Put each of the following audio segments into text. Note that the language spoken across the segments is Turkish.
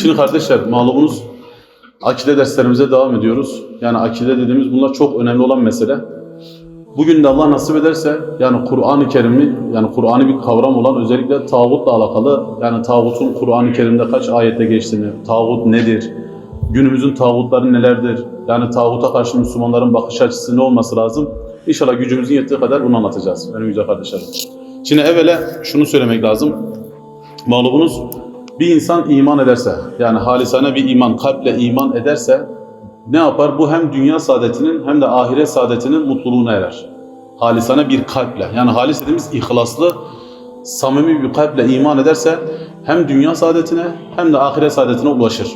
Şimdi kardeşler malumunuz akide derslerimize devam ediyoruz. Yani akide dediğimiz bunlar çok önemli olan mesele. Bugün de Allah nasip ederse yani Kur'an-ı Kerim'i yani Kur'an'ı bir kavram olan özellikle tağutla alakalı yani tağutun Kur'an-ı Kerim'de kaç ayette geçtiğini, tağut nedir, günümüzün tağutları nelerdir, yani tağuta karşı Müslümanların bakış açısı ne olması lazım? İnşallah gücümüzün yettiği kadar bunu anlatacağız benim güzel kardeşlerim. Şimdi evvela şunu söylemek lazım. Malumunuz bir insan iman ederse, yani halisane bir iman, kalple iman ederse ne yapar? Bu hem dünya saadetinin hem de ahiret saadetinin mutluluğuna erer. Halisane bir kalple, yani halis dediğimiz ihlaslı, samimi bir kalple iman ederse hem dünya saadetine hem de ahiret saadetine ulaşır.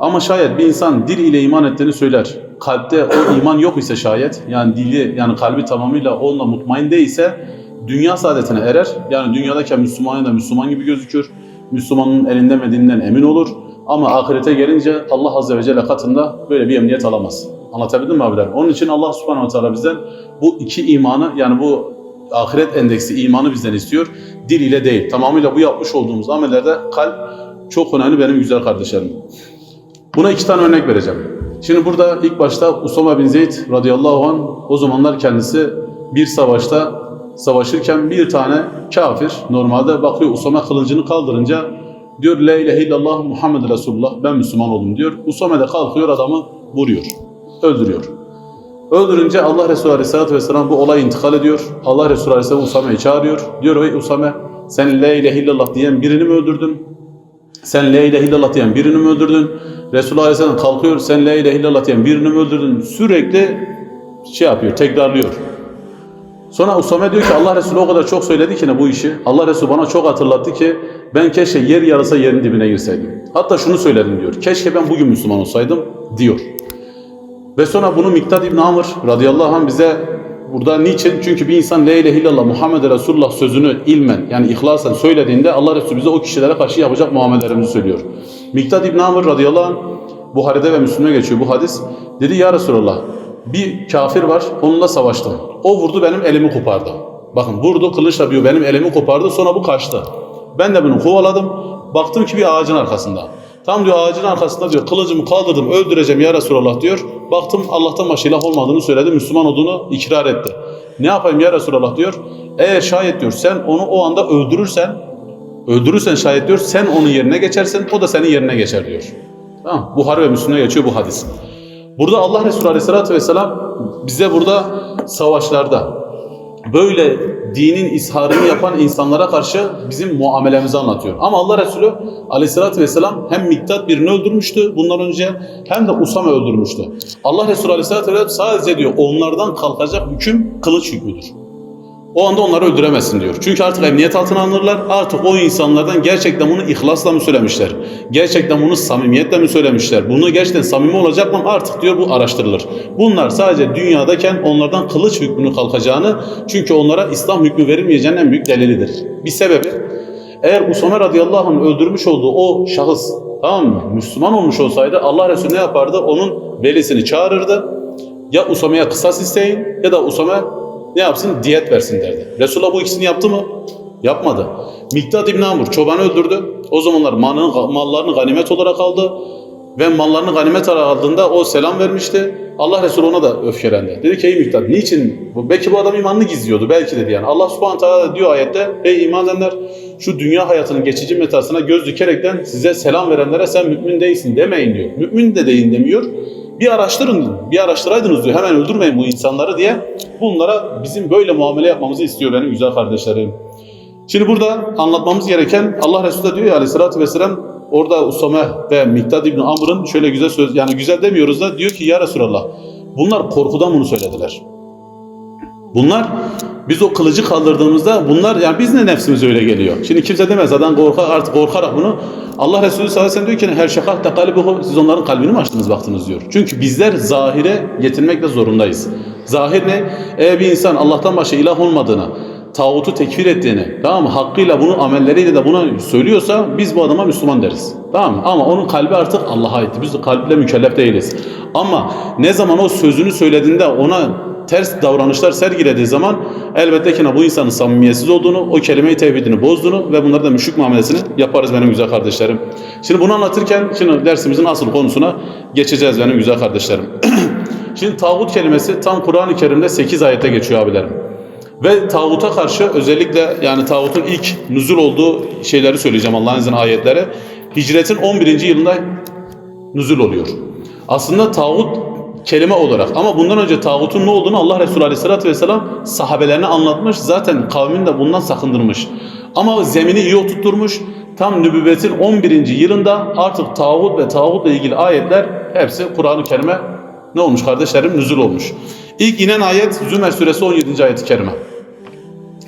Ama şayet bir insan dil ile iman ettiğini söyler, kalpte o iman yok ise şayet, yani dili, yani kalbi tamamıyla onunla mutmain değilse, dünya saadetine erer. Yani dünyadayken Müslümanın da Müslüman gibi gözükür. Müslümanın elinde medininden emin olur. Ama ahirete gelince Allah Azze ve Celle katında böyle bir emniyet alamaz. Anlatabildim mi abiler? Onun için Allah Subhanahu ve Teala bizden bu iki imanı yani bu ahiret endeksi imanı bizden istiyor. Dil ile değil. Tamamıyla bu yapmış olduğumuz amellerde kalp çok önemli benim güzel kardeşlerim. Buna iki tane örnek vereceğim. Şimdi burada ilk başta Usama bin Zeyd radıyallahu anh o zamanlar kendisi bir savaşta savaşırken bir tane kafir normalde bakıyor Usama kılıcını kaldırınca diyor La ilahe illallah Muhammed Resulullah ben Müslüman oldum diyor. Usama da kalkıyor adamı vuruyor. Öldürüyor. Öldürünce Allah Resulü Aleyhisselatü Vesselam bu olay intikal ediyor. Allah Resulü Aleyhisselam Usame'yi çağırıyor. Diyor ey Usame sen La ilahe illallah diyen birini mi öldürdün? Sen La ilahe illallah diyen birini mi öldürdün? Resulullah Aleyhisselam kalkıyor sen La ilahe illallah diyen birini mi öldürdün? Sürekli şey yapıyor, tekrarlıyor. Sonra Usame diyor ki Allah Resulü o kadar çok söyledi ki ne bu işi. Allah Resulü bana çok hatırlattı ki ben keşke yer yarasa yerin dibine girseydim. Hatta şunu söyledim diyor. Keşke ben bugün Müslüman olsaydım diyor. Ve sonra bunu Miktad İbn Amr radıyallahu anh bize burada niçin? Çünkü bir insan La ilahe illallah Muhammed Resulullah sözünü ilmen yani ihlasen söylediğinde Allah Resulü bize o kişilere karşı yapacak muamellerimizi söylüyor. Miktad İbn Amr radıyallahu anh Buhari'de ve Müslüm'e geçiyor bu hadis. Dedi ya Resulallah bir kafir var onunla savaştım. O vurdu benim elimi kopardı. Bakın vurdu kılıçla diyor benim elimi kopardı sonra bu kaçtı. Ben de bunu kovaladım. Baktım ki bir ağacın arkasında. Tam diyor ağacın arkasında diyor kılıcımı kaldırdım öldüreceğim ya Resulallah diyor. Baktım Allah'tan başka ilah olmadığını söyledi. Müslüman olduğunu ikrar etti. Ne yapayım ya Resulallah diyor. Eğer şayet diyor sen onu o anda öldürürsen öldürürsen şayet diyor sen onun yerine geçersin o da senin yerine geçer diyor. Tamam Buhari ve Müslüm'e geçiyor bu hadis. Burada Allah Resulü Aleyhisselatü Vesselam bize burada savaşlarda böyle dinin isharını yapan insanlara karşı bizim muamelemizi anlatıyor. Ama Allah Resulü Aleyhisselatü Vesselam hem Miktat birini öldürmüştü bundan önce hem de Usame öldürmüştü. Allah Resulü Aleyhisselatü Vesselam sadece diyor onlardan kalkacak hüküm kılıç hükmüdür. O anda onları öldüremezsin diyor. Çünkü artık emniyet altına alınırlar. Artık o insanlardan gerçekten bunu ihlasla mı söylemişler? Gerçekten bunu samimiyetle mi söylemişler? Bunu gerçekten samimi olacak mı? Artık diyor bu araştırılır. Bunlar sadece dünyadayken onlardan kılıç hükmünü kalkacağını çünkü onlara İslam hükmü verilmeyeceğinin en büyük delilidir. Bir sebebi eğer Usame radıyallahu anh öldürmüş olduğu o şahıs tamam mı? Müslüman olmuş olsaydı Allah Resulü ne yapardı? Onun velisini çağırırdı. Ya Usame'ye kısas isteyin ya da Usame ne yapsın? Diyet versin derdi. Resulullah bu ikisini yaptı mı? Yapmadı. Miktad İbn Amr çobanı öldürdü. O zamanlar malını, mallarını ganimet olarak aldı. Ve mallarını ganimet olarak aldığında o selam vermişti. Allah Resulü ona da öfkelendi. Dedi ki ey Miktad niçin? Belki bu adam imanını gizliyordu. Belki dedi yani. Allah subhanahu teala diyor ayette ey iman edenler şu dünya hayatının geçici metasına göz dikerekten size selam verenlere sen mümin değilsin demeyin diyor. Mümin de değil demiyor. Bir araştırın, bir araştıraydınız diyor. Hemen öldürmeyin bu insanları diye. Bunlara bizim böyle muamele yapmamızı istiyor benim güzel kardeşlerim. Şimdi burada anlatmamız gereken Allah Resulü diyor ya aleyhissalatü vesselam orada Usame ve Miktad İbni Amr'ın şöyle güzel söz yani güzel demiyoruz da diyor ki ya Resulallah bunlar korkudan bunu söylediler. Bunlar biz o kılıcı kaldırdığımızda bunlar yani biz ne nefsimiz öyle geliyor. Şimdi kimse demez adam korkar artık korkarak bunu. Allah Resulü sallallahu aleyhi ve sellem diyor ki her şakak da kalbihu siz onların kalbini mi açtınız baktınız diyor. Çünkü bizler zahire yetinmekle zorundayız. Zahir ne? Eğer bir insan Allah'tan başka ilah olmadığını, tağutu tekfir ettiğini, tamam mı? Hakkıyla bunu amelleriyle de buna söylüyorsa biz bu adama Müslüman deriz. Tamam mı? Ama onun kalbi artık Allah'a ait. Biz kalple mükellef değiliz. Ama ne zaman o sözünü söylediğinde ona ters davranışlar sergilediği zaman elbette ki bu insanın samimiyetsiz olduğunu, o kelime-i tevhidini bozduğunu ve bunları da müşrik muamelesini yaparız benim güzel kardeşlerim. Şimdi bunu anlatırken şimdi dersimizin asıl konusuna geçeceğiz benim güzel kardeşlerim. şimdi tağut kelimesi tam Kur'an-ı Kerim'de 8 ayette geçiyor abilerim. Ve tağuta karşı özellikle yani tağutun ilk nüzul olduğu şeyleri söyleyeceğim Allah'ın izniyle ayetleri. Hicretin 11. yılında nüzul oluyor. Aslında tağut kelime olarak ama bundan önce tağutun ne olduğunu Allah Resulü Aleyhisselatü Vesselam sahabelerine anlatmış. Zaten kavmini de bundan sakındırmış. Ama zemini iyi oturtturmuş. Tam nübüvvetin 11. yılında artık tağut ve tağutla ilgili ayetler hepsi Kur'an-ı Kerim'e ne olmuş kardeşlerim? Nüzul olmuş. İlk inen ayet Zümer suresi 17. ayet-i kerime.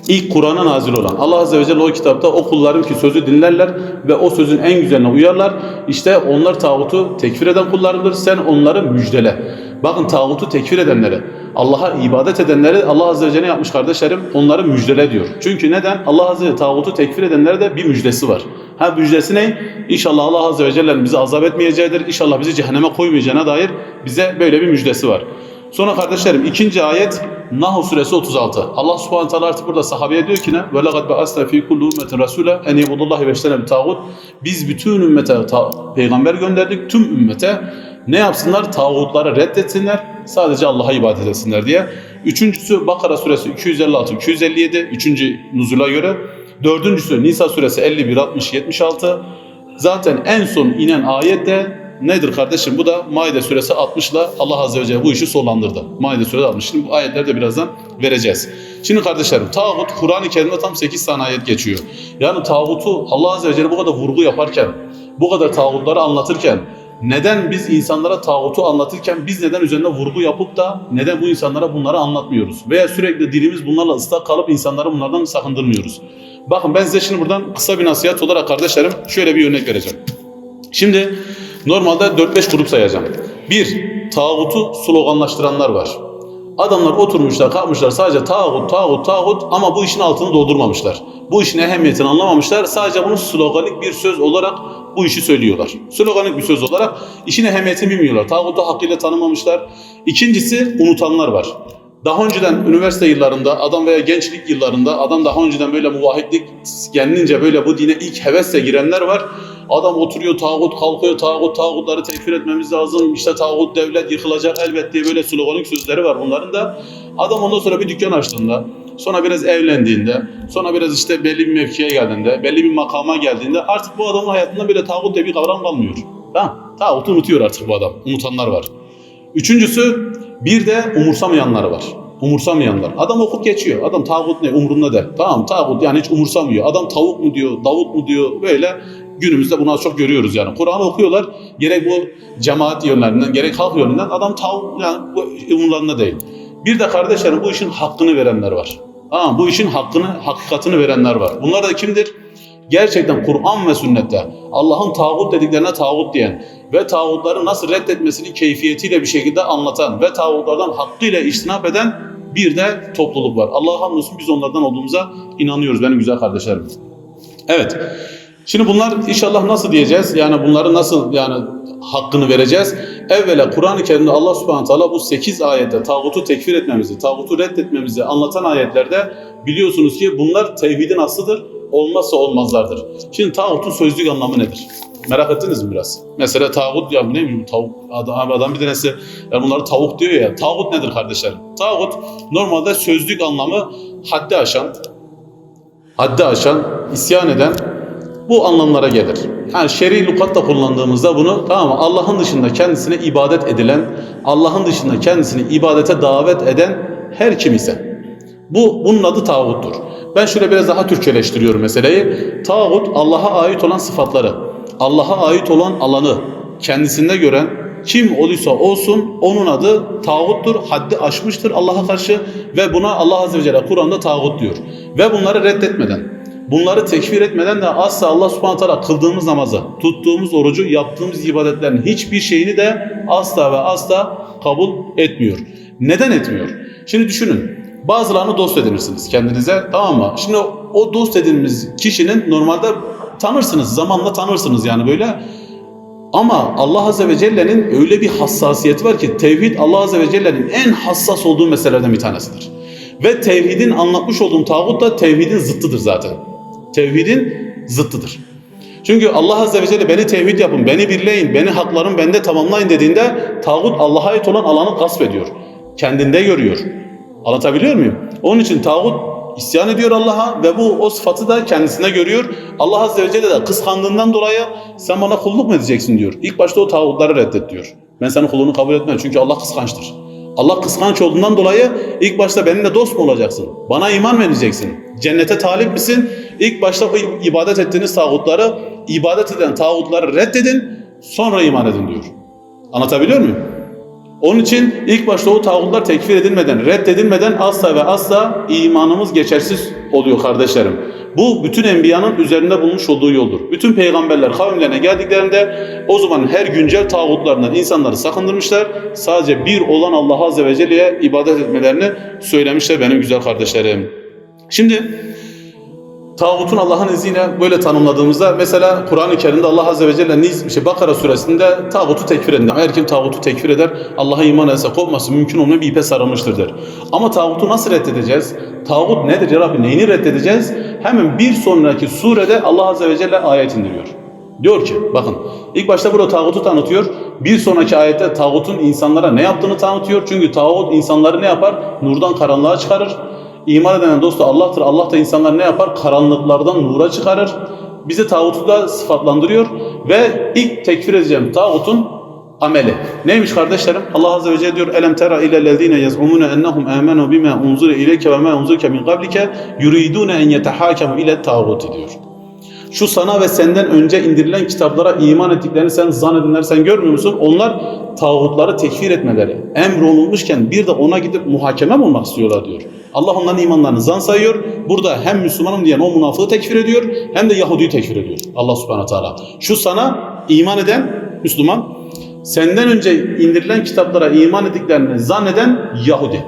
İlk Kur'an'a nazil olan. Allah Azze ve Celle o kitapta o kullarım ki sözü dinlerler ve o sözün en güzeline uyarlar. İşte onlar tağutu tekfir eden kullarındır. Sen onları müjdele. Bakın tağutu tekfir edenleri, Allah'a ibadet edenleri Allah Azze ve Celle yapmış kardeşlerim? Onları müjdele diyor. Çünkü neden? Allah Azze ve Celle tağutu tekfir edenlere de bir müjdesi var. Ha müjdesi ne? İnşallah Allah Azze ve Celle'nin bizi azap etmeyeceğidir. İnşallah bizi cehenneme koymayacağına dair bize böyle bir müjdesi var. Sonra kardeşlerim ikinci ayet Nahl suresi 36. Allah subhanahu teala artık burada sahabeye diyor ki ne? Ve laqad ba'asna fi kulli ummetin rasula en ibudullahi ve ijtenibu tağut. Biz bütün ümmete peygamber gönderdik. Tüm ümmete ne yapsınlar? Tağutları reddetsinler. Sadece Allah'a ibadet etsinler diye. Üçüncüsü Bakara suresi 256 257. Üçüncü nuzula göre. Dördüncüsü Nisa suresi 51 60 76. Zaten en son inen ayet de nedir kardeşim? Bu da Maide suresi 60 ile Allah Azze ve Celle bu işi sonlandırdı. Maide suresi 60. Şimdi bu ayetleri de birazdan vereceğiz. Şimdi kardeşlerim tağut Kur'an-ı Kerim'de tam 8 tane ayet geçiyor. Yani tağutu Allah Azze ve Celle bu kadar vurgu yaparken, bu kadar tağutları anlatırken neden biz insanlara tağutu anlatırken biz neden üzerine vurgu yapıp da neden bu insanlara bunları anlatmıyoruz? Veya sürekli dilimiz bunlarla ıslak kalıp insanları bunlardan sakındırmıyoruz. Bakın ben size şimdi buradan kısa bir nasihat olarak kardeşlerim şöyle bir örnek vereceğim. Şimdi normalde 4-5 grup sayacağım. Bir, tağutu sloganlaştıranlar var. Adamlar oturmuşlar, kalkmışlar sadece tağut, tağut, tağut ama bu işin altını doldurmamışlar. Bu işin ehemmiyetini anlamamışlar. Sadece bunu sloganik bir söz olarak bu işi söylüyorlar. Sloganik bir söz olarak işin ehemmiyetini bilmiyorlar. Tağutu hakkıyla tanımamışlar. İkincisi unutanlar var. Daha önceden üniversite yıllarında adam veya gençlik yıllarında adam daha önceden böyle muvahhidlik kendince böyle bu dine ilk hevesle girenler var. Adam oturuyor tağut kalkıyor tağut tağutları tekfir etmemiz lazım. İşte tağut devlet yıkılacak elbet diye böyle sloganik sözleri var bunların da. Adam ondan sonra bir dükkan açtığında, sonra biraz evlendiğinde, sonra biraz işte belli bir mevkiye geldiğinde, belli bir makama geldiğinde artık bu adamın hayatında böyle tağut diye bir kavram kalmıyor. Tamam, tağutu unutuyor artık bu adam. Unutanlar var. Üçüncüsü bir de umursamayanlar var. Umursamayanlar. Adam okup geçiyor. Adam tağut ne umurunda der. Tamam tağut yani hiç umursamıyor. Adam tavuk mu diyor, davut mu diyor böyle günümüzde bunu çok görüyoruz yani. Kur'an okuyorlar. Gerek bu cemaat yönlerinden gerek halk yönünden adam tavuk yani bu umurlarında değil. Bir de kardeşlerim bu işin hakkını verenler var. Tamam bu işin hakkını, hakikatini verenler var. Bunlar da kimdir? gerçekten Kur'an ve sünnette Allah'ın tağut dediklerine tağut diyen ve tağutları nasıl reddetmesini keyfiyetiyle bir şekilde anlatan ve tağutlardan hakkıyla iştinap eden bir de topluluk var. Allah'a hamdolsun biz onlardan olduğumuza inanıyoruz benim güzel kardeşlerim. Evet. Şimdi bunlar inşallah nasıl diyeceğiz? Yani bunları nasıl yani hakkını vereceğiz? Evvela Kur'an-ı Kerim'de Allah Subhanahu Teala bu 8 ayette tağutu tekfir etmemizi, tağutu reddetmemizi anlatan ayetlerde biliyorsunuz ki bunlar tevhidin aslıdır olmazsa olmazlardır. Şimdi tağutun sözlük anlamı nedir? Merak ettiniz mi biraz? Mesela tağut ya ne bileyim tavuk adam, adam bir tanesi yani bunları tavuk diyor ya. Tağut nedir kardeşlerim? Tağut normalde sözlük anlamı haddi aşan, haddi aşan, isyan eden bu anlamlara gelir. Yani şer'i lukatta kullandığımızda bunu tamam mı? Allah'ın dışında kendisine ibadet edilen, Allah'ın dışında kendisini ibadete davet eden her kim ise. Bu bunun adı tağuttur. Ben şöyle biraz daha Türkçeleştiriyorum meseleyi. Tağut Allah'a ait olan sıfatları, Allah'a ait olan alanı kendisinde gören kim olursa olsun onun adı tağuttur, haddi aşmıştır Allah'a karşı ve buna Allah Azze ve Celle Kur'an'da tağut diyor. Ve bunları reddetmeden, bunları tekfir etmeden de asla Allah Subhanahu Teala kıldığımız namazı, tuttuğumuz orucu, yaptığımız ibadetlerin hiçbir şeyini de asla ve asla kabul etmiyor. Neden etmiyor? Şimdi düşünün. Bazılarını dost edinirsiniz kendinize tamam mı? Şimdi o dost edindiğiniz kişinin normalde tanırsınız zamanla tanırsınız yani böyle Ama Allah Azze ve Celle'nin öyle bir hassasiyeti var ki tevhid Allah Azze ve Celle'nin en hassas olduğu meselelerden bir tanesidir. Ve tevhidin anlatmış olduğum tağut da tevhidin zıttıdır zaten. Tevhidin zıttıdır. Çünkü Allah Azze ve Celle beni tevhid yapın, beni birleyin, beni haklarım bende tamamlayın dediğinde tağut Allah'a ait olan alanı gasp ediyor. Kendinde görüyor. Anlatabiliyor muyum? Onun için tağut isyan ediyor Allah'a ve bu o sıfatı da kendisine görüyor. Allah Azze ve Celle de kıskandığından dolayı sen bana kulluk mu edeceksin diyor. İlk başta o tağutları reddet diyor. Ben senin kulluğunu kabul etmem çünkü Allah kıskançtır. Allah kıskanç olduğundan dolayı ilk başta benimle dost mu olacaksın? Bana iman mı edeceksin? Cennete talip misin? İlk başta ibadet ettiğiniz tağutları, ibadet eden tağutları reddedin, sonra iman edin diyor. Anlatabiliyor muyum? Onun için ilk başta o tağutlar tekfir edilmeden, reddedilmeden asla ve asla imanımız geçersiz oluyor kardeşlerim. Bu bütün enbiyanın üzerinde bulmuş olduğu yoldur. Bütün peygamberler kavimlerine geldiklerinde o zaman her güncel tağutlarından insanları sakındırmışlar. Sadece bir olan Allah Azze ve Celle'ye ibadet etmelerini söylemişler benim güzel kardeşlerim. Şimdi Tağutun Allah'ın izniyle böyle tanımladığımızda mesela Kur'an-ı Kerim'de Allah Azze ve Celle Niz, işte Bakara suresinde tağutu tekfir edin. Her kim tağutu tekfir eder Allah'a iman etse kopması mümkün olmayan bir ipe sarılmıştır der. Ama tağutu nasıl reddedeceğiz? Tağut nedir ya Rabbi neyini reddedeceğiz? Hemen bir sonraki surede Allah Azze ve Celle ayet indiriyor. Diyor ki bakın ilk başta burada tağutu tanıtıyor. Bir sonraki ayette tağutun insanlara ne yaptığını tanıtıyor. Çünkü tağut insanları ne yapar? Nurdan karanlığa çıkarır. İman eden dostu Allah'tır. Allah da insanlar ne yapar? Karanlıklardan nura çıkarır. Bize tağutu da sıfatlandırıyor. Ve ilk tekfir edeceğim tağutun ameli. Neymiş kardeşlerim? Allah Azze ve Celle diyor Elem tera ilellezine yaz'umune ennehum amenu bima unzile ileyke ve ma unzilke min qablike yuridune en yetehakemu ile tağuti diyor. Şu sana ve senden önce indirilen kitaplara iman ettiklerini sen zannedinler sen görmüyor musun? Onlar tağutları tekfir etmeleri emrolunmuşken bir de ona gidip muhakeme mi olmak istiyorlar diyor. Allah onların imanlarını zan sayıyor. Burada hem Müslümanım diyen o münafığı tekfir ediyor hem de Yahudi'yi tekfir ediyor. Allah subhanahu teala. Şu sana iman eden Müslüman senden önce indirilen kitaplara iman ettiklerini zanneden Yahudi.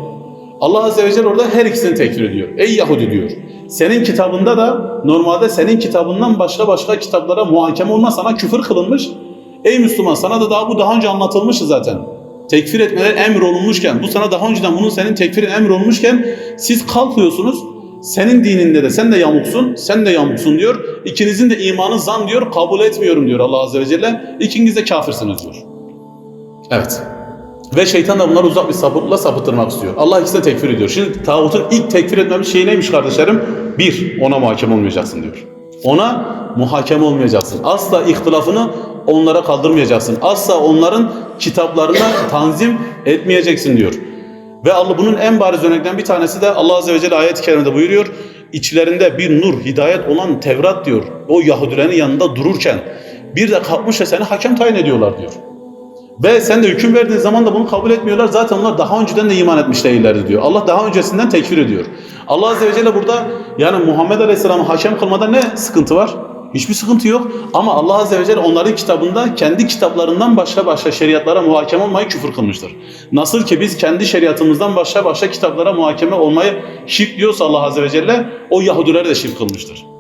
Allah Azze ve Celle orada her ikisini tekfir ediyor. Ey Yahudi diyor. Senin kitabında da normalde senin kitabından başka başka kitaplara muhakeme olmaz sana küfür kılınmış. Ey Müslüman sana da daha bu daha önce anlatılmıştı zaten. Tekfir etmeler emrolunmuşken, bu sana daha önceden bunun senin tekfirin emrolunmuşken siz kalkıyorsunuz. Senin dininde de sen de yamuksun, sen de yamuksun diyor. İkinizin de imanı zan diyor, kabul etmiyorum diyor Allah Azze ve Celle. İkiniz de kafirsiniz diyor. Evet. Ve şeytan da bunları uzak bir sapıkla sapıtırmak istiyor. Allah ikisini tekfir ediyor. Şimdi tağutun ilk tekfir etmemiz şey neymiş kardeşlerim? Bir, ona muhakeme olmayacaksın diyor. Ona muhakeme olmayacaksın. Asla ihtilafını onlara kaldırmayacaksın. Asla onların kitaplarına tanzim etmeyeceksin diyor. Ve Allah bunun en bariz örneklerinden bir tanesi de Allah Azze ve Celle ayet-i kerimede buyuruyor. İçlerinde bir nur, hidayet olan Tevrat diyor. O Yahudilerin yanında dururken bir de kalkmış ve seni hakem tayin ediyorlar diyor. Ve sen de hüküm verdiğin zaman da bunu kabul etmiyorlar. Zaten onlar daha önceden de iman etmiş değillerdi diyor. Allah daha öncesinden tekfir ediyor. Allah Azze ve Celle burada yani Muhammed Aleyhisselam'ı hakem kılmada ne sıkıntı var? Hiçbir sıkıntı yok. Ama Allah Azze ve Celle onların kitabında kendi kitaplarından başka başka şeriatlara muhakeme olmayı küfür kılmıştır. Nasıl ki biz kendi şeriatımızdan başka başka kitaplara muhakeme olmayı şirk diyorsa Allah Azze ve Celle o Yahudileri de şirk kılmıştır.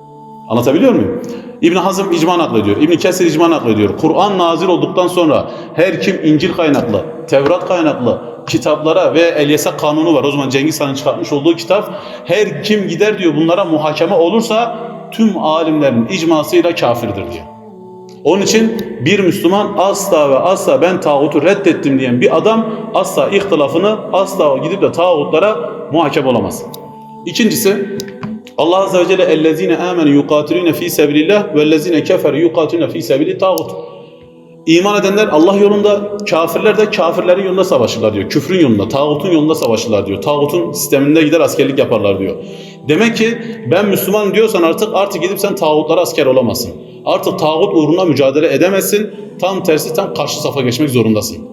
Anlatabiliyor muyum? İbn Hazım icma naklediyor. İbn Kesir icma naklediyor. Kur'an nazil olduktan sonra her kim İncil kaynaklı, Tevrat kaynaklı kitaplara ve Elyesa kanunu var. O zaman Cengiz Han'ın çıkartmış olduğu kitap. Her kim gider diyor bunlara muhakeme olursa tüm alimlerin icmasıyla kafirdir diyor. Onun için bir Müslüman asla ve asla ben tağutu reddettim diyen bir adam asla ihtilafını asla gidip de tağutlara muhakeme olamaz. İkincisi Allah Azze ve Celle اَلَّذ۪ينَ آمَنُوا يُقَاتِلُونَ ف۪ي سَبِلِ اللّٰهِ وَالَّذ۪ينَ كَفَرُوا يُقَاتِلُونَ ف۪ي سَبِلِ tağut. İman edenler Allah yolunda, kafirler de kafirlerin yolunda savaşırlar diyor. Küfrün yolunda, tağutun yolunda savaşırlar diyor. Tağutun sisteminde gider askerlik yaparlar diyor. Demek ki ben Müslüman diyorsan artık artık gidip sen tağutlara asker olamazsın. Artık tağut uğruna mücadele edemezsin. Tam tersi tam karşı safa geçmek zorundasın.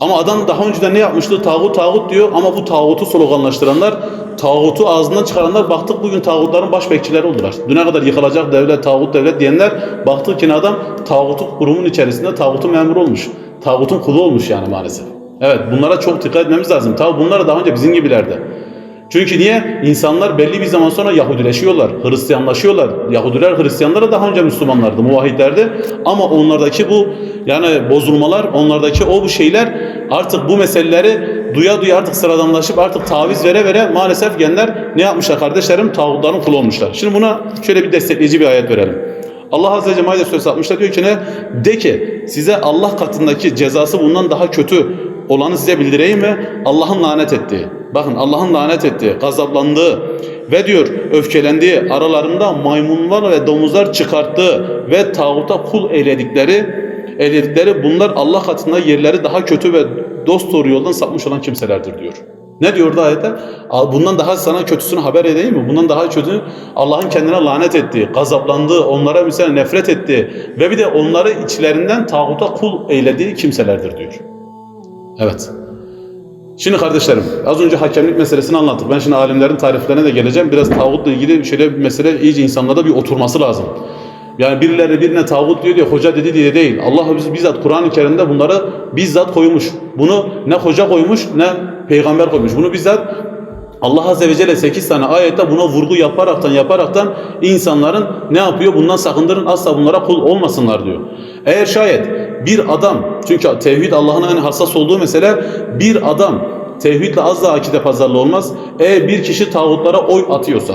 Ama adam daha önceden ne yapmıştı? Tağut tağut diyor ama bu tağutu sloganlaştıranlar, tağutu ağzından çıkaranlar baktık bugün tağutların baş bekçileri oldular. Düne kadar yıkılacak devlet, tağut devlet diyenler baktık ki adam tağutun kurumun içerisinde tağutun memuru olmuş. Tağutun kulu olmuş yani maalesef. Evet bunlara çok dikkat etmemiz lazım. Tabi bunlar daha önce bizim gibilerdi. Çünkü niye? İnsanlar belli bir zaman sonra Yahudileşiyorlar, Hristiyanlaşıyorlar. Yahudiler Hristiyanlara daha önce Müslümanlardı, muvahhidlerdi. Ama onlardaki bu yani bozulmalar, onlardaki o bu şeyler artık bu meseleleri duya duya artık sıradanlaşıp artık taviz vere vere maalesef genler ne yapmışlar kardeşlerim? Tağutların kulu olmuşlar. Şimdi buna şöyle bir destekleyici bir ayet verelim. Allah Azze ve Celle Suresi 60'ta diyor ki ne? De ki size Allah katındaki cezası bundan daha kötü olanı size bildireyim mi? Allah'ın lanet ettiği. Bakın Allah'ın lanet ettiği, gazaplandığı ve diyor öfkelendiği aralarında maymunlar ve domuzlar çıkarttığı ve tağuta kul eyledikleri eyledikleri bunlar Allah katında yerleri daha kötü ve dost doğru yoldan sapmış olan kimselerdir diyor. Ne diyor da ayette? Bundan daha sana kötüsünü haber edeyim mi? Bundan daha kötü Allah'ın kendine lanet ettiği, gazaplandığı, onlara mesela nefret ettiği ve bir de onları içlerinden tağuta kul eylediği kimselerdir diyor. Evet. Şimdi kardeşlerim az önce hakemlik meselesini anlattık. Ben şimdi alimlerin tariflerine de geleceğim. Biraz tağutla ilgili şöyle bir mesele iyice insanlarda bir oturması lazım. Yani birileri birine tağut diyor diye hoca dedi diye değil. Allah biz bizzat Kur'an-ı Kerim'de bunları bizzat koymuş. Bunu ne hoca koymuş ne peygamber koymuş. Bunu bizzat Allah Azze ve Celle 8 tane ayette buna vurgu yaparaktan yaparaktan insanların ne yapıyor? Bundan sakındırın asla bunlara kul olmasınlar diyor. Eğer şayet bir adam çünkü tevhid Allah'ın en hassas olduğu mesele bir adam tevhidle az da akide pazarlı olmaz. Eğer bir kişi tağutlara oy atıyorsa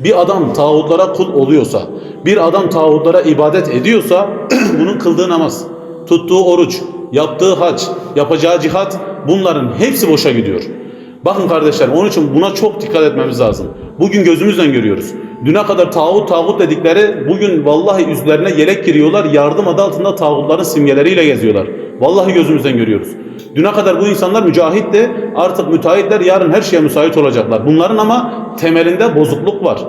bir adam tağutlara kul oluyorsa, bir adam tağutlara ibadet ediyorsa bunun kıldığı namaz, tuttuğu oruç, yaptığı hac, yapacağı cihat bunların hepsi boşa gidiyor. Bakın kardeşler onun için buna çok dikkat etmemiz lazım. Bugün gözümüzden görüyoruz. Düne kadar tağut tağut dedikleri bugün vallahi üzerine yelek giriyorlar. Yardım adı altında tağutların simgeleriyle geziyorlar. Vallahi gözümüzden görüyoruz. Düne kadar bu insanlar mücahitti. Artık müteahhitler yarın her şeye müsait olacaklar. Bunların ama temelinde bozukluk var.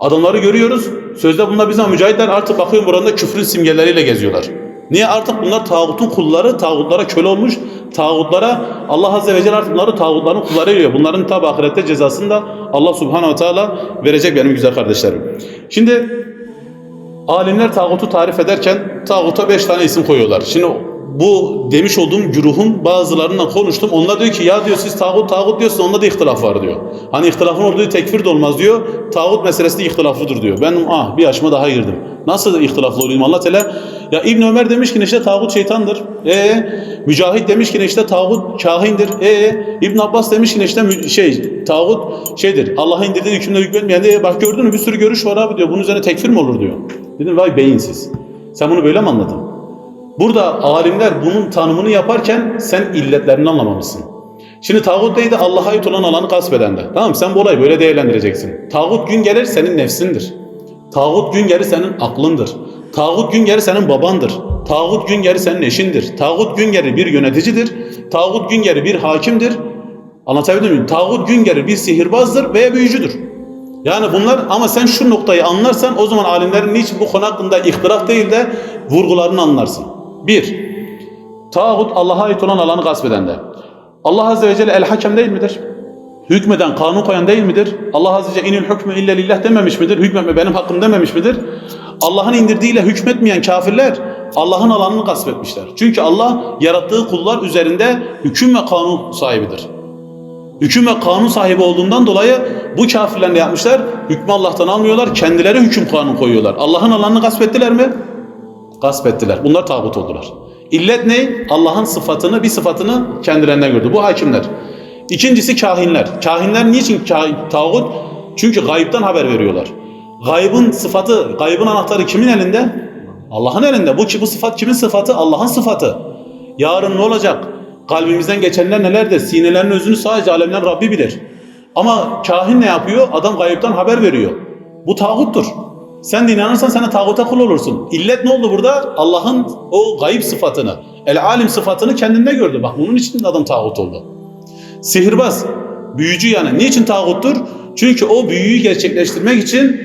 Adamları görüyoruz. Sözde bunlar bizim mücahitler artık bakıyorum burada küfrün simgeleriyle geziyorlar. Niye artık bunlar tağutun kulları, tağutlara köle olmuş, tağutlara Allah Azze ve Celle artık bunları tağutların kulları ediyor. Bunların tabi ahirette cezasını da Allah Subhanahu ve Teala verecek benim güzel kardeşlerim. Şimdi alimler tağutu tarif ederken tağuta beş tane isim koyuyorlar. Şimdi bu demiş olduğum güruhun bazılarından konuştum. Onlar diyor ki ya diyor siz tağut tağut diyorsunuz onda da ihtilaf var diyor. Hani ihtilafın olduğu tekfir de olmaz diyor. Tağut meselesi de ihtilaflıdır diyor. Ben ah bir yaşıma daha girdim. Nasıl ihtilaflı olayım Allah Teala? Ya İbn Ömer demiş ki işte tağut şeytandır. E Mücahit demiş ki işte tağut kahindir. E İbn Abbas demiş ki işte şey tağut şeydir. Allah'ın indirdiği hükümle hükmetmeyen de bak gördün mü bir sürü görüş var abi diyor. Bunun üzerine tekfir mi olur diyor. Dedim vay beyinsiz. Sen bunu böyle mi anladın? Burada alimler bunun tanımını yaparken sen illetlerini anlamamışsın. Şimdi tağut neydi? Allah'a ait olan alanı gasp eden de. Tamam? Sen bu olayı böyle değerlendireceksin. Tağut gün gelir senin nefsindir. Tağut gün gelir senin aklındır. Tağut gün gelir senin babandır. Tağut gün gelir senin eşindir. Tağut gün gelir bir yöneticidir. Tağut gün gelir bir hakimdir. Anlatabildim mi? Tağut gün gelir bir sihirbazdır veya büyücüdür. Yani bunlar ama sen şu noktayı anlarsan o zaman alimlerin niçin bu konu hakkında ihtilaf değil de vurgularını anlarsın. Bir, tağut Allah'a ait olan alanı gasp eden de. Allah Azze ve Celle el hakem değil midir? Hükmeden, kanun koyan değil midir? Allah Azze ve Celle inil hükmü ille lillah dememiş midir? Hükmetme benim hakkım dememiş midir? Allah'ın indirdiğiyle hükmetmeyen kafirler Allah'ın alanını gasp etmişler. Çünkü Allah yarattığı kullar üzerinde hüküm ve kanun sahibidir. Hüküm ve kanun sahibi olduğundan dolayı bu kafirler ne yapmışlar? Hükmü Allah'tan almıyorlar, kendileri hüküm kanun koyuyorlar. Allah'ın alanını gasp ettiler mi? Gasp ettiler. Bunlar tağut oldular. İllet ne? Allah'ın sıfatını, bir sıfatını kendilerinden gördü. Bu hakimler. İkincisi kahinler. Kahinler niçin ka- tağut? Çünkü gayipten haber veriyorlar. Gaybın sıfatı, gaybın anahtarı kimin elinde? Allah'ın elinde. Bu bu sıfat kimin sıfatı? Allah'ın sıfatı. Yarın ne olacak? Kalbimizden geçenler nelerdir? Sinelerin özünü sadece alemler Rabbi bilir. Ama kahin ne yapıyor? Adam gayipten haber veriyor. Bu tağuttur. Sen de inanırsan sana tağuta kul olursun. İllet ne oldu burada? Allah'ın o gayip sıfatını, el alim sıfatını kendinde gördü. Bak bunun için adam tağut oldu. Sihirbaz, büyücü yani. Niçin tağuttur? Çünkü o büyüyü gerçekleştirmek için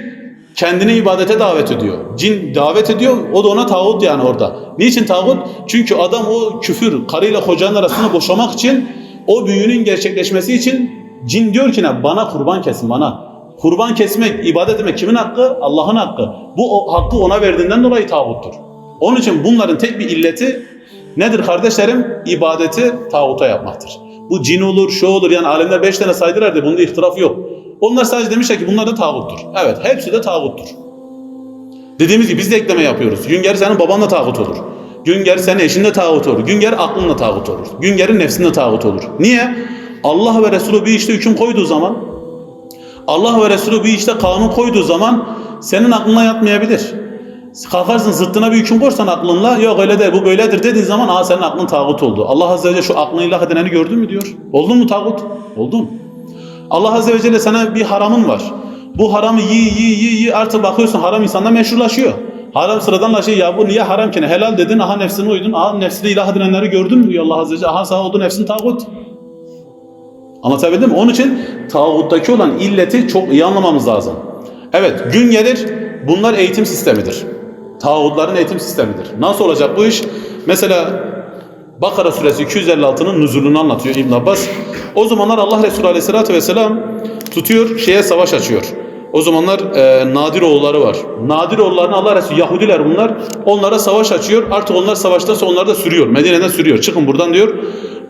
kendini ibadete davet ediyor. Cin davet ediyor, o da ona tağut yani orada. Niçin tağut? Çünkü adam o küfür, karıyla kocanın arasını boşamak için, o büyünün gerçekleşmesi için cin diyor ki ne? Bana kurban kesin bana. Kurban kesmek, ibadet etmek kimin hakkı? Allah'ın hakkı. Bu o, hakkı ona verdiğinden dolayı tağuttur. Onun için bunların tek bir illeti nedir kardeşlerim? İbadeti tağuta yapmaktır. Bu cin olur, şu olur. Yani alemler beş tane saydılar da bunda ihtilaf yok. Onlar sadece demişler ki bunlar da tağuttur. Evet hepsi de tağuttur. Dediğimiz gibi biz de ekleme yapıyoruz. Günger senin babanla tağut olur. Günger senin eşinle tağut olur. Günger aklınla tağut olur. Günger'in nefsinde tağut olur. Niye? Allah ve Resulü bir işte hüküm koyduğu zaman Allah ve Resulü bir işte kanun koyduğu zaman senin aklına yatmayabilir. Kalkarsın zıttına bir hüküm korsan aklınla yok öyle değil bu böyledir dediğin zaman aa senin aklın tağut oldu. Allah Azze ve Celle şu aklını ilah edineni gördün mü diyor. Oldun mu tağut? Oldun. Allah Azze ve Celle sana bir haramın var. Bu haramı yi yi yi yi artık bakıyorsun haram insanda meşrulaşıyor. Haram sıradanlaşıyor ya bu niye haram ki helal dedin aha nefsine uydun aha nefsini ilah edinenleri gördün mü Allah Azze ve Celle aha sana oldu nefsin tağut. Anlatabildim mi? Onun için tağuttaki olan illeti çok iyi anlamamız lazım. Evet gün gelir bunlar eğitim sistemidir. Tağutların eğitim sistemidir. Nasıl olacak bu iş? Mesela Bakara suresi 256'nın nüzulünü anlatıyor İbn Abbas. O zamanlar Allah Resulü aleyhissalatü vesselam tutuyor şeye savaş açıyor. O zamanlar e, Nadir oğulları var. Nadir oğullarını Allah Resulü Yahudiler bunlar. Onlara savaş açıyor. Artık onlar savaştaysa onları da sürüyor. Medine'den sürüyor. Çıkın buradan diyor.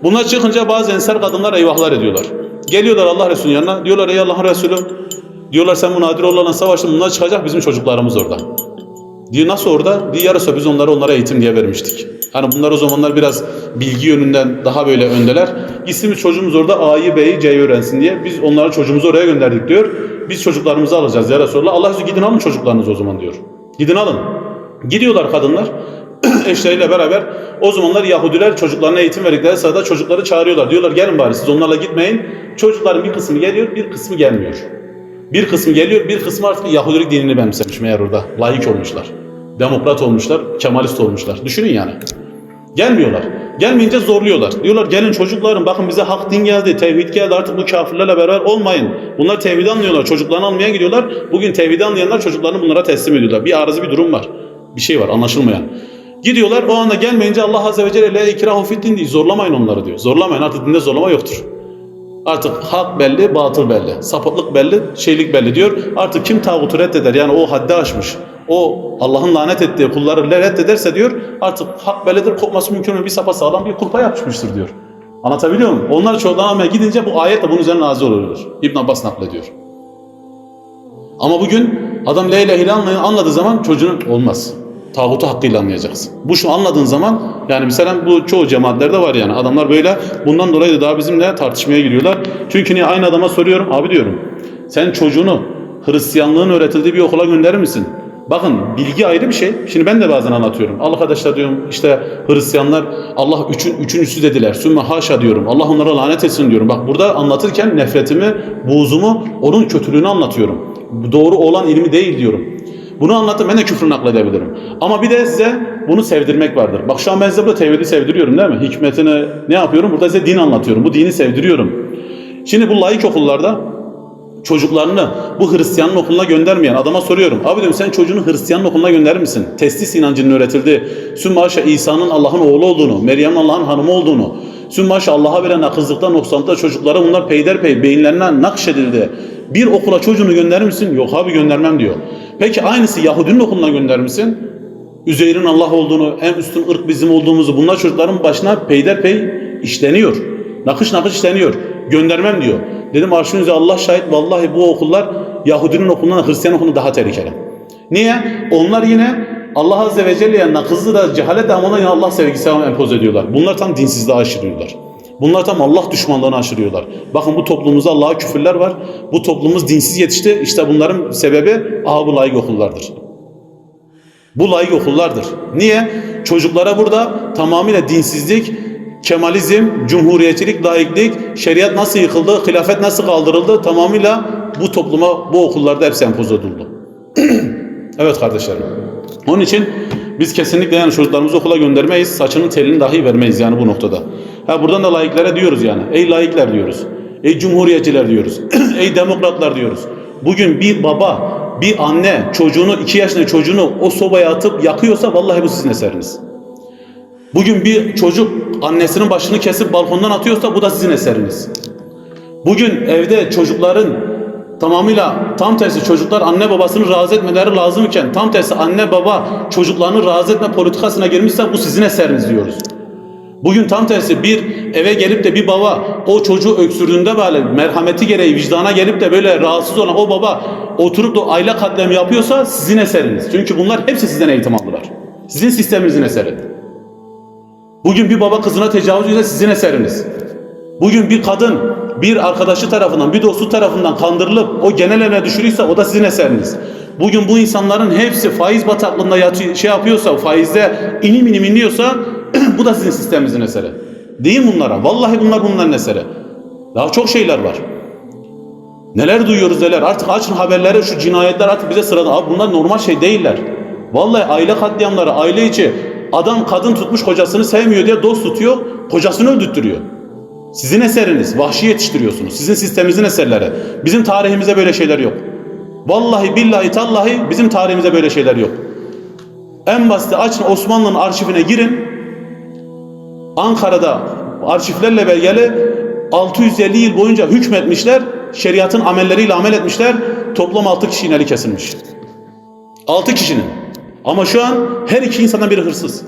Bunlar çıkınca bazı ensar kadınlar eyvahlar ediyorlar. Geliyorlar Allah Resulü'nün yanına. Diyorlar ey Allah'ın Resulü. Diyorlar sen bu Nadir oğullarla savaştın. Bunlar çıkacak bizim çocuklarımız orada. Diyor nasıl orada? Diyor yarısı biz onları onlara eğitim diye vermiştik. Hani bunlar o zamanlar biraz bilgi yönünden daha böyle öndeler. Gitsin çocuğumuz orada A'yı B'yi C'yi öğrensin diye biz onları çocuğumuzu oraya gönderdik diyor. Biz çocuklarımızı alacağız ya Resulallah. Allah Resulü gidin alın çocuklarınızı o zaman diyor. Gidin alın. Gidiyorlar kadınlar eşleriyle beraber. O zamanlar Yahudiler çocuklarına eğitim verdikleri sırada çocukları çağırıyorlar. Diyorlar gelin bari siz onlarla gitmeyin. Çocukların bir kısmı geliyor bir kısmı gelmiyor. Bir kısmı geliyor, bir kısmı artık Yahudilik dinini benimsemiş meğer orada. Layık olmuşlar. Demokrat olmuşlar, Kemalist olmuşlar. Düşünün yani. Gelmiyorlar. Gelmeyince zorluyorlar. Diyorlar gelin çocuklarım bakın bize hak din geldi, tevhid geldi artık bu kafirlerle beraber olmayın. Bunlar tevhidi anlıyorlar, çocuklarını almaya gidiyorlar. Bugün tevhidi anlayanlar çocuklarını bunlara teslim ediyorlar. Bir arızı bir durum var. Bir şey var anlaşılmayan. Gidiyorlar o anda gelmeyince Allah Azze ve Celle la ikrahu fid din diyor. Zorlamayın onları diyor. Zorlamayın artık dinde zorlama yoktur. Artık hak belli, batıl belli. Sapıklık belli, şeylik belli diyor. Artık kim tağutu reddeder yani o haddi aşmış. O Allah'ın lanet ettiği kulları reddederse diyor artık hak bellidir kopması mümkün mü bir sapa sağlam bir kulpa yapışmıştır diyor. Anlatabiliyor muyum? Onlar almaya gidince bu ayet de bunun üzerine nazil oluyor. İbn Abbas naklediyor. Ama bugün adam la ilahe illallah anladığı zaman çocuğun olmaz. Tağutu hakkıyla anlayacaksın. Bu şu anladığın zaman yani mesela bu çoğu cemaatlerde var yani adamlar böyle bundan dolayı da daha bizimle tartışmaya giriyorlar. Çünkü niye aynı adama soruyorum abi diyorum sen çocuğunu Hristiyanlığın öğretildiği bir okula gönderir misin? Bakın bilgi ayrı bir şey. Şimdi ben de bazen anlatıyorum. Arkadaşlar diyorum işte Hristiyanlar Allah üçün, üçüncüsü dediler. Sümme haşa diyorum. Allah onlara lanet etsin diyorum. Bak burada anlatırken nefretimi, buğzumu, onun kötülüğünü anlatıyorum. Doğru olan ilmi değil diyorum. Bunu anlattım ben de küfrü nakledebilirim. Ama bir de size bunu sevdirmek vardır. Bak şu an ben size burada tevhidi sevdiriyorum değil mi? Hikmetini ne yapıyorum? Burada size din anlatıyorum. Bu dini sevdiriyorum. Şimdi bu laik okullarda çocuklarını bu Hristiyanın okuluna göndermeyen adama soruyorum. Abi diyorum sen çocuğunu Hristiyanın okuluna gönderir misin? Testis inancının öğretildi. Sümmaşa İsa'nın Allah'ın oğlu olduğunu, Meryem'in Allah'ın hanımı olduğunu, Sümmaşa Allah'a veren akızlıkta, noksanlıkta çocuklara bunlar peyderpey beyinlerine nakşedildi. Bir okula çocuğunu gönderir misin? Yok abi göndermem diyor. Peki aynısı Yahudinin okuluna gönderir misin? Üzeyr'in Allah olduğunu, en üstün ırk bizim olduğumuzu bunlar çocukların başına peyderpey işleniyor. Nakış nakış işleniyor. Göndermem diyor. Dedim arşınıza Allah şahit vallahi bu okullar Yahudinin okulundan Hristiyan okulundan daha tehlikeli. Niye? Onlar yine Allah Azze ve Celle'ye nakızı da cehalet ama yine Allah sevgisi empoze ediyorlar. Bunlar tam dinsizliği aşırıyorlar. Bunlar tam Allah düşmanlığını aşırıyorlar. Bakın bu toplumumuzda Allah'a küfürler var. Bu toplumumuz dinsiz yetişti. İşte bunların sebebi aha bu layık okullardır. Bu layık okullardır. Niye? Çocuklara burada tamamıyla dinsizlik, Kemalizm, cumhuriyetçilik, laiklik, şeriat nasıl yıkıldı, hilafet nasıl kaldırıldı tamamıyla bu topluma, bu okullarda hepsi empoze edildi. evet kardeşlerim. Onun için biz kesinlikle yani çocuklarımızı okula göndermeyiz. Saçının telini dahi vermeyiz yani bu noktada. Ha buradan da laiklere diyoruz yani. Ey laikler diyoruz. Ey cumhuriyetçiler diyoruz. Ey demokratlar diyoruz. Bugün bir baba, bir anne çocuğunu, iki yaşında çocuğunu o sobaya atıp yakıyorsa vallahi bu sizin eseriniz. Bugün bir çocuk annesinin başını kesip balkondan atıyorsa bu da sizin eseriniz. Bugün evde çocukların tamamıyla tam tersi çocuklar anne babasını razı etmeleri lazım iken tam tersi anne baba çocuklarını razı etme politikasına girmişse bu sizin eseriniz diyoruz. Bugün tam tersi bir eve gelip de bir baba o çocuğu öksürdüğünde böyle merhameti gereği vicdana gelip de böyle rahatsız olan o baba oturup da aile katliamı yapıyorsa sizin eseriniz. Çünkü bunlar hepsi sizden eğitim aldılar. Sizin sisteminizin eseri. Bugün bir baba kızına tecavüz ediyorsa sizin eseriniz. Bugün bir kadın bir arkadaşı tarafından, bir dostu tarafından kandırılıp o genel evine düşürüyorsa o da sizin eseriniz. Bugün bu insanların hepsi faiz bataklığında yatıyor, şey yapıyorsa, faizde inim inim iniyorsa bu da sizin sisteminizin eseri. Deyin bunlara. Vallahi bunlar bunların eseri. Daha çok şeyler var. Neler duyuyoruz neler. Artık açın haberleri şu cinayetler artık bize sırada. Abi bunlar normal şey değiller. Vallahi aile katliamları, aile içi adam kadın tutmuş kocasını sevmiyor diye dost tutuyor, kocasını öldürtüyor. Sizin eseriniz, vahşi yetiştiriyorsunuz. Sizin sisteminizin eserleri. Bizim tarihimizde böyle şeyler yok. Vallahi billahi tallahi bizim tarihimizde böyle şeyler yok. En basiti açın Osmanlı'nın arşivine girin. Ankara'da arşivlerle belgeli 650 yıl boyunca hükmetmişler. Şeriatın amelleriyle amel etmişler. Toplam 6 kişinin eli kesilmiş. 6 kişinin. Ama şu an her iki insandan biri hırsız.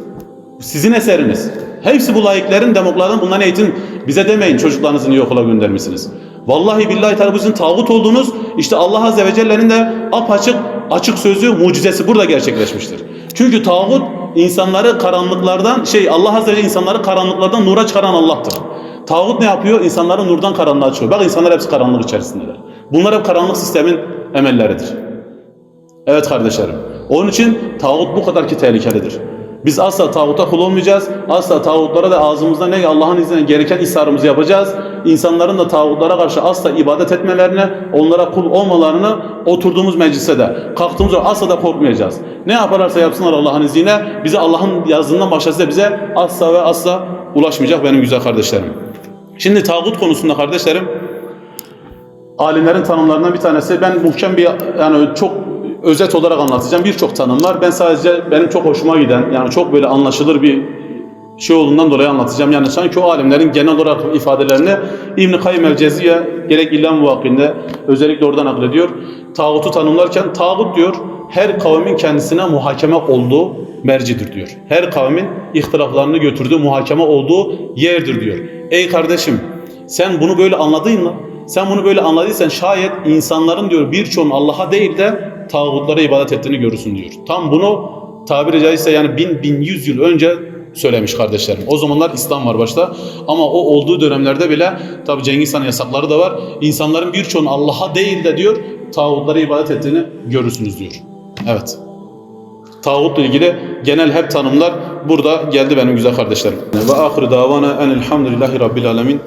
Sizin eseriniz. Hepsi bu layıkların, demokratların bundan eğitim bize demeyin çocuklarınızı niye okula göndermişsiniz. Vallahi billahi teala bu sizin tağut olduğunuz işte Allah Azze ve Celle'nin de apaçık açık sözü mucizesi burada gerçekleşmiştir. Çünkü tağut insanları karanlıklardan şey Allah Azze ve Celle insanları karanlıklardan nura çıkaran Allah'tır. Tağut ne yapıyor? İnsanları nurdan karanlığa çıkıyor. Bak insanlar hepsi karanlık içerisindeler. Bunlar hep karanlık sistemin emelleridir. Evet kardeşlerim. Onun için tağut bu kadar ki tehlikelidir. Biz asla tağuta kul olmayacağız. Asla tağutlara da ağzımızdan ne Allah'ın izniyle gereken isarımızı yapacağız. İnsanların da tağutlara karşı asla ibadet etmelerine, onlara kul olmalarını oturduğumuz mecliste de, kalktığımız yerde asla da korkmayacağız. Ne yaparlarsa yapsınlar Allah'ın izniyle bize Allah'ın yazdığından başkası bize asla ve asla ulaşmayacak benim güzel kardeşlerim. Şimdi tağut konusunda kardeşlerim alimlerin tanımlarından bir tanesi ben muhkem bir yani çok özet olarak anlatacağım. Birçok tanım var. Ben sadece benim çok hoşuma giden yani çok böyle anlaşılır bir şey olduğundan dolayı anlatacağım. Yani sanki o alimlerin genel olarak ifadelerini İbn-i Kayyum el-Ceziye gerek İllam Muvakki'nde özellikle oradan naklediyor. Tağutu tanımlarken tağut diyor her kavmin kendisine muhakeme olduğu mercidir diyor. Her kavmin ihtilaflarını götürdüğü muhakeme olduğu yerdir diyor. Ey kardeşim sen bunu böyle anladın mı? Sen bunu böyle anladıysan şayet insanların diyor birçoğun Allah'a değil de tağutlara ibadet ettiğini görürsün diyor. Tam bunu tabiri caizse yani bin, bin yüz yıl önce söylemiş kardeşlerim. O zamanlar İslam var başta ama o olduğu dönemlerde bile tabi Cengiz Han yasakları da var. İnsanların birçoğunun Allah'a değil de diyor tağutlara ibadet ettiğini görürsünüz diyor. Evet. Tağutla ilgili genel hep tanımlar burada geldi benim güzel kardeşlerim. Ve ahir davana enelhamdülillahi rabbil alemin.